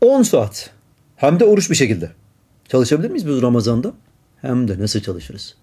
10 saat hem de oruç bir şekilde. Çalışabilir miyiz biz Ramazan'da? Hem de nasıl çalışırız?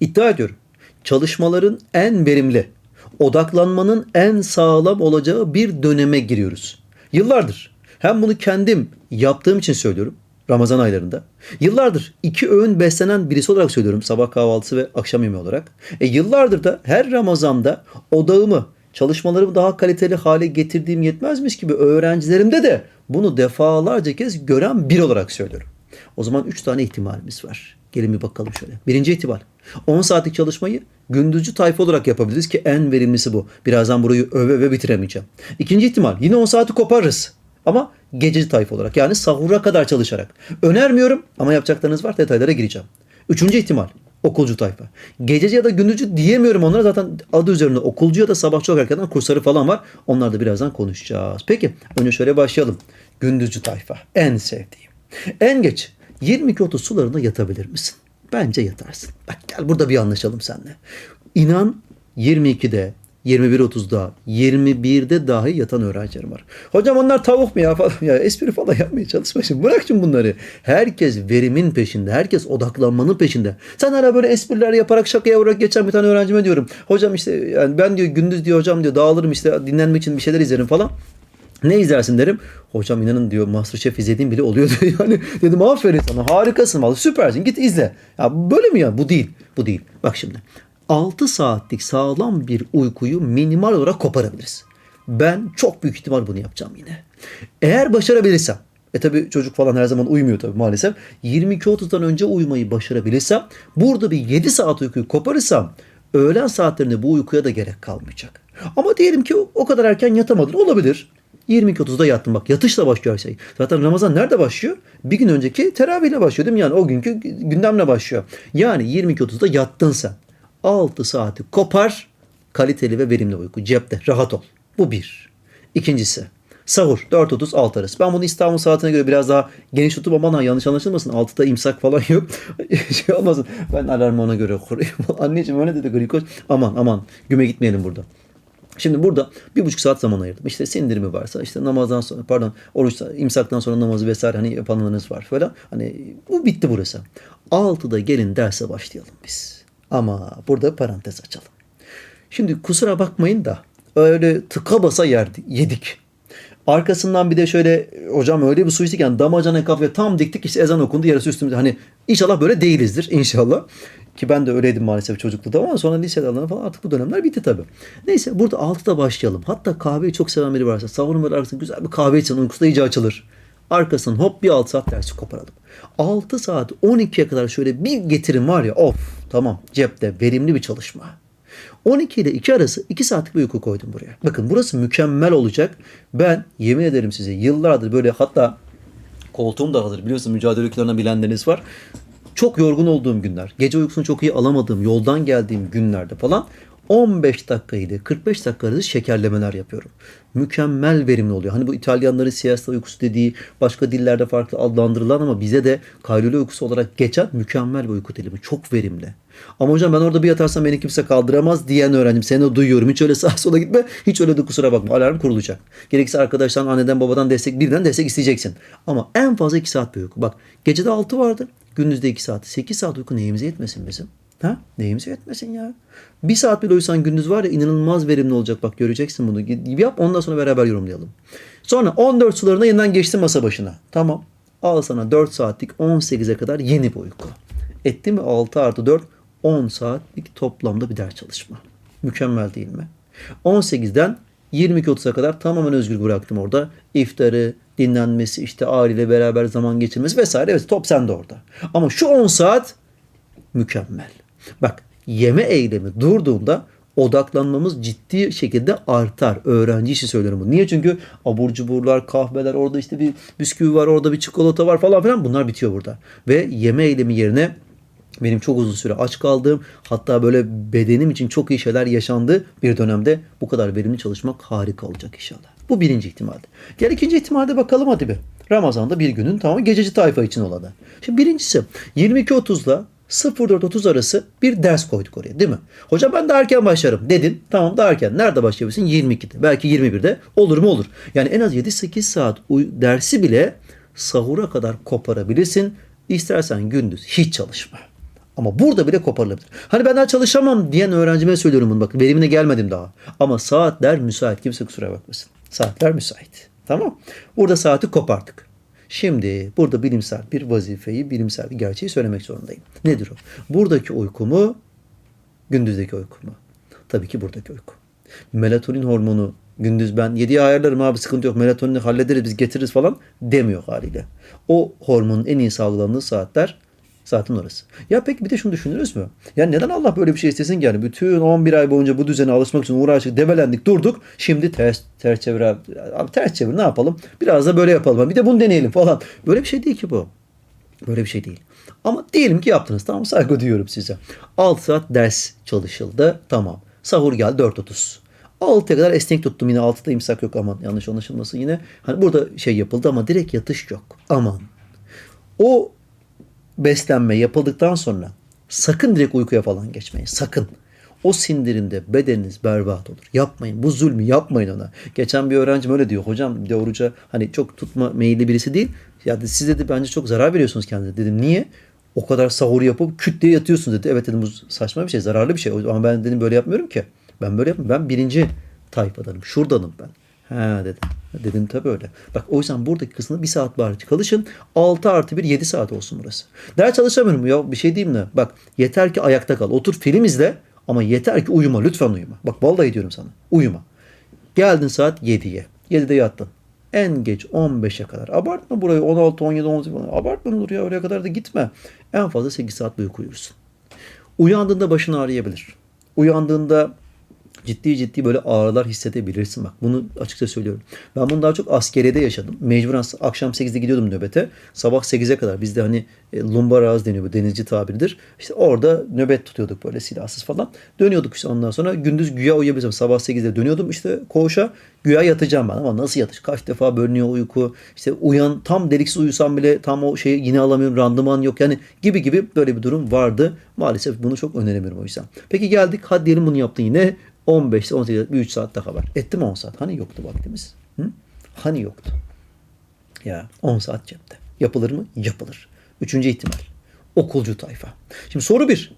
İddia ediyorum. Çalışmaların en verimli, odaklanmanın en sağlam olacağı bir döneme giriyoruz. Yıllardır hem bunu kendim yaptığım için söylüyorum Ramazan aylarında. Yıllardır iki öğün beslenen birisi olarak söylüyorum sabah kahvaltısı ve akşam yemeği olarak. E yıllardır da her Ramazan'da odağımı, çalışmalarımı daha kaliteli hale getirdiğim yetmezmiş gibi öğrencilerimde de bunu defalarca kez gören bir olarak söylüyorum. O zaman üç tane ihtimalimiz var. Gelin bir bakalım şöyle. Birinci ihtimal. 10 saatlik çalışmayı gündüzcü tayfa olarak yapabiliriz ki en verimlisi bu. Birazdan burayı öve öve bitiremeyeceğim. İkinci ihtimal. Yine 10 saati koparırız. Ama gececi tayfa olarak yani sahura kadar çalışarak. Önermiyorum ama yapacaklarınız var detaylara gireceğim. Üçüncü ihtimal okulcu tayfa. Gececi ya da gündüzcü diyemiyorum onlara zaten adı üzerinde okulcu ya da sabah çok erkenden kursları falan var. Onlar da birazdan konuşacağız. Peki önce şöyle başlayalım. Gündüzcü tayfa en sevdiğim. En geç 22-30 sularında yatabilir misin? Bence yatarsın. Bak gel burada bir anlaşalım seninle. İnan 22'de, 21.30'da, 21'de dahi yatan öğrencilerim var. Hocam onlar tavuk mu ya falan ya espri falan yapmaya çalışma şimdi. Bırak şimdi bunları. Herkes verimin peşinde. Herkes odaklanmanın peşinde. Sen hala böyle espriler yaparak şakaya vurarak geçen bir tane öğrencime diyorum. Hocam işte yani ben diyor gündüz diyor hocam diyor dağılırım işte dinlenmek için bir şeyler izlerim falan. Ne izlersin derim. Hocam inanın diyor Masterchef izlediğim bile oluyor diyor. Yani dedim aferin sana harikasın vallahi süpersin git izle. Ya böyle mi ya? Bu değil. Bu değil. Bak şimdi. 6 saatlik sağlam bir uykuyu minimal olarak koparabiliriz. Ben çok büyük ihtimal bunu yapacağım yine. Eğer başarabilirsem e tabi çocuk falan her zaman uyumuyor tabi maalesef. 22.30'dan önce uyumayı başarabilirsem burada bir 7 saat uykuyu koparırsam öğlen saatlerinde bu uykuya da gerek kalmayacak. Ama diyelim ki o kadar erken yatamadın olabilir. 22.30'da yattın bak yatışla başlıyor her şey. Zaten Ramazan nerede başlıyor? Bir gün önceki teravihle başlıyor değil mi? Yani o günkü gündemle başlıyor. Yani 22.30'da yattın sen. 6 saati kopar kaliteli ve verimli uyku cepte rahat ol. Bu bir. İkincisi sahur 4.30 6 arası. Ben bunu İstanbul saatine göre biraz daha geniş tutup aman ha yanlış anlaşılmasın 6'da imsak falan yok. şey olmasın ben alarmı ona göre kuruyorum. Anneciğim öyle dedi glikoz. Aman aman güme gitmeyelim burada. Şimdi burada bir buçuk saat zaman ayırdım. İşte sindirimi varsa, işte namazdan sonra, pardon, oruç, imsaktan sonra namazı vesaire hani yapanlarınız var falan. Hani bu bitti burası. 6'da gelin derse başlayalım biz. Ama burada parantez açalım. Şimdi kusura bakmayın da öyle tıka basa yerdi, yedik. Arkasından bir de şöyle hocam öyle bir su içtik yani damacana kahve tam diktik işte ezan okundu yarısı üstümüzde. Hani inşallah böyle değilizdir inşallah. Ki ben de öyleydim maalesef çocuklukta ama sonra lisede falan artık bu dönemler bitti tabii. Neyse burada 6'da başlayalım. Hatta kahveyi çok seven biri varsa savunun böyle arkasında güzel bir kahve için uykusu da iyice açılır. Arkasından hop bir 6 saat dersi koparalım. 6 saat 12'ye kadar şöyle bir getirim var ya of tamam cepte verimli bir çalışma. 12 ile 2 arası 2 saatlik bir uyku koydum buraya. Bakın burası mükemmel olacak. Ben yemin ederim size yıllardır böyle hatta koltuğum da hazır biliyorsun mücadele ülkelerine bilenleriniz var. Çok yorgun olduğum günler, gece uykusunu çok iyi alamadığım, yoldan geldiğim günlerde falan 15 dakika ile 45 dakika arası şekerlemeler yapıyorum. Mükemmel verimli oluyor. Hani bu İtalyanların siesta uykusu dediği başka dillerde farklı adlandırılan ama bize de kaylule uykusu olarak geçen mükemmel bir uyku dilimi. Çok verimli. Ama hocam ben orada bir yatarsam beni kimse kaldıramaz diyen öğrencim. Seni duyuyorum. Hiç öyle sağa sola gitme. Hiç öyle de kusura bakma. Alarm kurulacak. Gerekirse arkadaştan, anneden, babadan destek, birden destek isteyeceksin. Ama en fazla 2 saat bir uyku. Bak gecede 6 vardır. Gündüzde 2 saat. 8 saat uyku neyimize yetmesin bizim? Ha? Neyimize yetmesin ya? Bir saat bile uyusan gündüz var ya inanılmaz verimli olacak. Bak göreceksin bunu. Yap ondan sonra beraber yorumlayalım. Sonra 14 sularına yeniden geçti masa başına. Tamam. Al sana 4 saatlik 18'e kadar yeni bir uyku. Etti mi 6 artı 4 10 saatlik toplamda bir ders çalışma. Mükemmel değil mi? 18'den 22.30'a kadar tamamen özgür bıraktım orada. İftarı, dinlenmesi, işte aileyle beraber zaman geçirmesi vesaire. Evet top sende orada. Ama şu 10 saat mükemmel. Bak yeme eylemi durduğunda odaklanmamız ciddi şekilde artar. Öğrenci işi söylüyorum bunu. Niye? Çünkü abur cuburlar, kahveler, orada işte bir bisküvi var, orada bir çikolata var falan filan bunlar bitiyor burada. Ve yeme eylemi yerine benim çok uzun süre aç kaldığım hatta böyle bedenim için çok iyi şeyler yaşandı bir dönemde bu kadar verimli çalışmak harika olacak inşallah. Bu birinci ihtimalde. Gel ikinci ihtimalde bakalım hadi bir. Ramazan'da bir günün tamam gececi tayfa için olanı. Şimdi birincisi 22.30'la 04.30 arası bir ders koyduk oraya değil mi? Hocam ben daha erken başlarım dedin. Tamam daha erken. Nerede başlayabilirsin? 22'de. Belki 21'de. Olur mu olur. Yani en az 7-8 saat dersi bile sahura kadar koparabilirsin. İstersen gündüz hiç çalışma. Ama burada bile koparılabilir. Hani ben daha çalışamam diyen öğrencime söylüyorum bunu. Bak verimine gelmedim daha. Ama saatler müsait. Kimse kusura bakmasın. Saatler müsait. Tamam. Burada saati kopardık. Şimdi burada bilimsel bir vazifeyi, bilimsel bir gerçeği söylemek zorundayım. Nedir o? Buradaki uykumu, gündüzdeki uykumu. Tabii ki buradaki uyku. Melatonin hormonu gündüz ben 7'ye ayarlarım abi sıkıntı yok melatonini hallederiz biz getiririz falan demiyor haliyle. O hormonun en iyi salgılandığı saatler saatin orası. Ya peki bir de şunu düşünürüz mü? Ya neden Allah böyle bir şey istesin ki yani? Bütün 11 ay boyunca bu düzene alışmak için uğraştık, debelendik, durduk. Şimdi ters, ters çevir abi. abi. Ters çevir ne yapalım? Biraz da böyle yapalım. Bir de bunu deneyelim falan. Böyle bir şey değil ki bu. Böyle bir şey değil. Ama diyelim ki yaptınız. Tamam saygı duyuyorum size. 6 saat ders çalışıldı. Tamam. Sahur geldi 4.30. 6'ya kadar esnek tuttum yine 6'da imsak yok aman yanlış anlaşılmasın yine. Hani burada şey yapıldı ama direkt yatış yok. Aman. O beslenme yapıldıktan sonra sakın direkt uykuya falan geçmeyin. Sakın. O sindirimde bedeniniz berbat olur. Yapmayın. Bu zulmü yapmayın ona. Geçen bir öğrencim öyle diyor. Hocam bir de oruca hani çok tutma meyilli birisi değil. Ya dedi, siz dedi bence çok zarar veriyorsunuz kendinize. Dedim niye? O kadar sahur yapıp küt diye yatıyorsunuz dedi. Evet dedim bu saçma bir şey, zararlı bir şey. Ama ben dedim böyle yapmıyorum ki. Ben böyle yapmıyorum. Ben birinci tayfadanım. Şuradanım ben. He dedim. Dedim tabii öyle. Bak o yüzden buradaki kısmında bir saat bari çalışın. 6 artı 1 7 saat olsun burası. Ders çalışamıyorum ya bir şey diyeyim mi? Bak yeter ki ayakta kal. Otur film izle ama yeter ki uyuma. Lütfen uyuma. Bak vallahi diyorum sana. Uyuma. Geldin saat 7'ye. 7'de yattın. En geç 15'e kadar. Abartma burayı 16, 17, 18 falan. Abartma olur ya oraya kadar da gitme. En fazla 8 saat uyku uyursun. Uyandığında başın ağrıyabilir. Uyandığında ciddi ciddi böyle ağrılar hissedebilirsin bak. Bunu açıkça söylüyorum. Ben bunu daha çok askeriyede yaşadım. Mecburen akşam 8'de gidiyordum nöbete. Sabah 8'e kadar bizde hani e, lumbar ağız deniyor bu denizci tabiridir. İşte orada nöbet tutuyorduk böyle silahsız falan. Dönüyorduk işte ondan sonra gündüz güya uyuyabilsem. Sabah 8'de dönüyordum işte koğuşa güya yatacağım ben ama nasıl yatış? Kaç defa bölünüyor uyku. İşte uyan tam deliksiz uyusam bile tam o şeyi yine alamıyorum. Randıman yok yani gibi gibi böyle bir durum vardı. Maalesef bunu çok öneremiyorum o yüzden. Peki geldik hadi diyelim bunu yaptın yine 15'te 18'de bir 3 saat daha var. Etti mi 10 saat? Hani yoktu vaktimiz? Hı? Hani yoktu? Ya 10 saat cepte. Yapılır mı? Yapılır. Üçüncü ihtimal. Okulcu tayfa. Şimdi soru bir.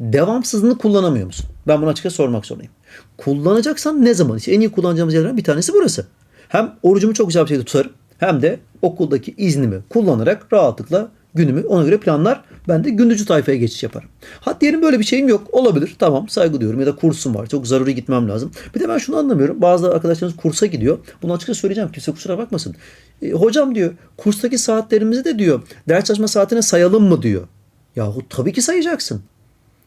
Devamsızlığını kullanamıyor musun? Ben bunu açıkça sormak zorundayım. Kullanacaksan ne zaman? İşte en iyi kullanacağımız yerlerden bir tanesi burası. Hem orucumu çok güzel bir şekilde tutarım. Hem de okuldaki iznimi kullanarak rahatlıkla günümü ona göre planlar. Ben de gündüzcü tayfaya geçiş yaparım. Hadi diyelim böyle bir şeyim yok. Olabilir. Tamam saygı duyuyorum. Ya da kursum var. Çok zaruri gitmem lazım. Bir de ben şunu anlamıyorum. Bazı arkadaşlarımız kursa gidiyor. Bunu açıkça söyleyeceğim. Kimse kusura bakmasın. E, hocam diyor kurstaki saatlerimizi de diyor ders çalışma saatine sayalım mı diyor. Yahu tabii ki sayacaksın.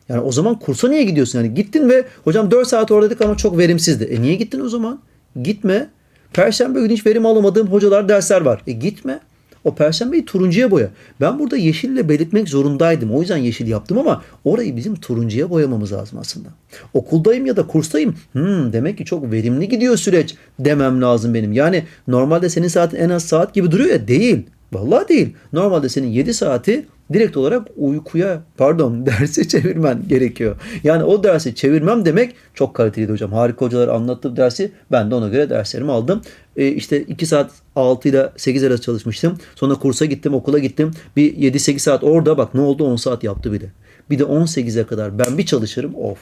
Yani o zaman kursa niye gidiyorsun? Yani gittin ve hocam 4 saat oradaydık ama çok verimsizdi. E niye gittin o zaman? Gitme. Perşembe günü hiç verim alamadığım hocalar dersler var. E gitme. O perşembeyi turuncuya boya. Ben burada yeşille belirtmek zorundaydım. O yüzden yeşil yaptım ama orayı bizim turuncuya boyamamız lazım aslında. Okuldayım ya da kurstayım. Hmm, demek ki çok verimli gidiyor süreç demem lazım benim. Yani normalde senin saatin en az saat gibi duruyor ya değil. Vallahi değil. Normalde senin 7 saati direkt olarak uykuya pardon derse çevirmen gerekiyor. Yani o dersi çevirmem demek çok kaliteliydi hocam. Harika hocalar anlattı dersi. Ben de ona göre derslerimi aldım. E, işte 2 saat 6 ile 8 arası çalışmıştım. Sonra kursa gittim, okula gittim. Bir 7-8 saat orada bak ne oldu 10 saat yaptı bile. Bir de 18'e kadar ben bir çalışırım. Of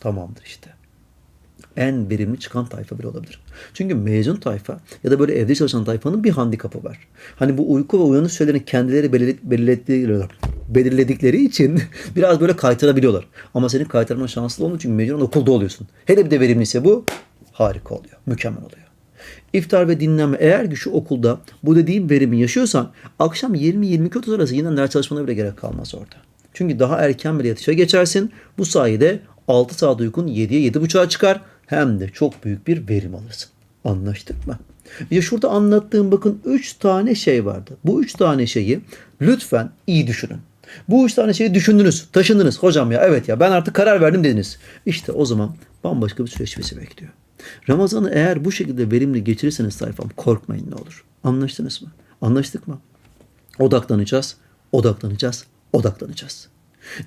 tamamdır işte en verimli çıkan tayfa bile olabilir. Çünkü mezun tayfa ya da böyle evde çalışan tayfanın bir handikapı var. Hani bu uyku ve uyanış sürelerini kendileri belirledikleri, belirledikleri için biraz böyle kaytarabiliyorlar. Ama senin kaytarma şanslı olmuyor çünkü mecburen okulda oluyorsun. Hele bir de verimliyse bu harika oluyor. Mükemmel oluyor. İftar ve dinlenme eğer ki şu okulda bu dediğim verimi yaşıyorsan akşam 20-22 arası yine ders çalışmana bile gerek kalmaz orada. Çünkü daha erken bile yatışa geçersin. Bu sayede 6 saat uykun 7'ye 7.30'a çıkar hem de çok büyük bir verim alırsın. Anlaştık mı? İşte şurada anlattığım bakın 3 tane şey vardı. Bu 3 tane şeyi lütfen iyi düşünün. Bu üç tane şeyi düşündünüz, taşındınız. Hocam ya evet ya ben artık karar verdim dediniz. İşte o zaman bambaşka bir süreç bizi bekliyor. Ramazan'ı eğer bu şekilde verimli geçirirseniz sayfam korkmayın ne olur. Anlaştınız mı? Anlaştık mı? Odaklanacağız, odaklanacağız, odaklanacağız.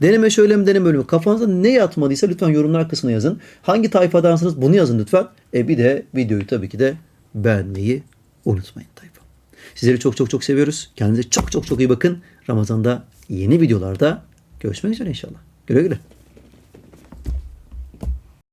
Deneme şöyle mi deneme mi? Kafanıza ne yatmadıysa lütfen yorumlar kısmına yazın. Hangi tayfadansınız bunu yazın lütfen. E bir de videoyu tabii ki de beğenmeyi unutmayın tayfa. Sizleri çok çok çok seviyoruz. Kendinize çok çok çok iyi bakın. Ramazan'da yeni videolarda görüşmek üzere inşallah. Güle güle.